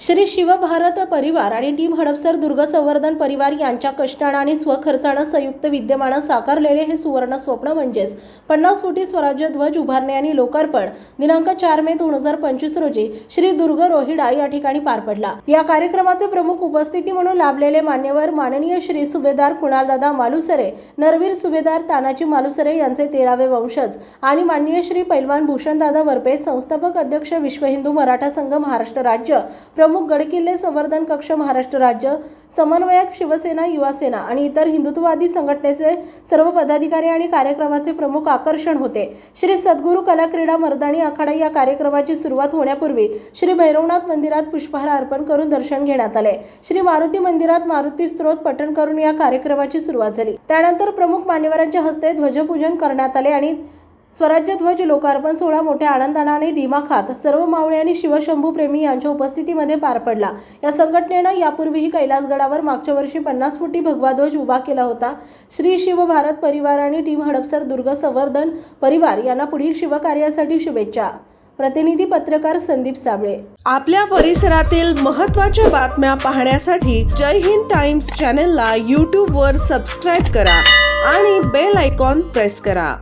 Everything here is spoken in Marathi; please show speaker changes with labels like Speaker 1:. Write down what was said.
Speaker 1: श्री शिवभारत परिवार आणि टीम हडपसर दुर्ग संवर्धन परिवार यांच्या कष्टानं आणि स्वखर्चानं संयुक्त विद्यमानं साकारलेले हे सुवर्ण स्वप्न म्हणजेच पन्नास फुटी स्वराज्य ध्वज उभारणे आणि लोकार्पण दिनांक चार मे दोन हजार पंचवीस रोजी श्री दुर्ग रोहिडा या ठिकाणी पार पडला. या कार्यक्रमाचे प्रमुख उपस्थिती म्हणून लाभलेले मान्यवर माननीय श्री सुभेदार कुणालदादा मालुसरे नरवीर सुभेदार तानाजी मालुसरे यांचे तेरावे वंशज आणि माननीय श्री पैलवान भूषणदादा वरपे संस्थापक अध्यक्ष विश्व हिंदू मराठा संघ महाराष्ट्र राज्य प्रमुख गडकिल्ले संवर्धन कक्ष महाराष्ट्र राज्य समन्वयक शिवसेना युवासेना आणि इतर हिंदुत्ववादी संघटनेचे सर्व पदाधिकारी आणि कार्यक्रमाचे प्रमुख आकर्षण होते. श्री सद्गुरू कला क्रीडा मर्दानी आखाडा या कार्यक्रमाची सुरुवात होण्यापूर्वी श्री भैरवनाथ मंदिरात पुष्पहार अर्पण करून दर्शन घेण्यात आले. श्री मारुती मंदिरात मारुती स्त्रोत पठण करून या कार्यक्रमाची सुरुवात झाली. त्यानंतर प्रमुख मान्यवरांच्या हस्ते ध्वजपूजन करण्यात आले आणि स्वराज्य ध्वज लोकार्पण सोहळा मोठ्या आनंदाने दिमाखात सर्व मावळे आणि शिवशंभू प्रेमी यांच्या उपस्थितीमध्ये पार पडला. या संघटनेनं यापूर्वीही कैलासगडावर मागच्या वर्षी पन्नास फुटी भगवा ध्वज उभा केला होता. श्री शिव भारत परिवार आणि टीम हडपसर दुर्ग संवर्धन परिवार यांना पुढील शिवकार्यासाठी शुभेच्छा. प्रतिनिधी पत्रकार संदीप साबळे.
Speaker 2: आपल्या परिसरातील महत्त्वाच्या बातम्या पाहण्यासाठी जय हिंद टाइम्स चॅनलला यूट्यूबवर सबस्क्राईब करा आणि बेल आयकॉन प्रेस करा.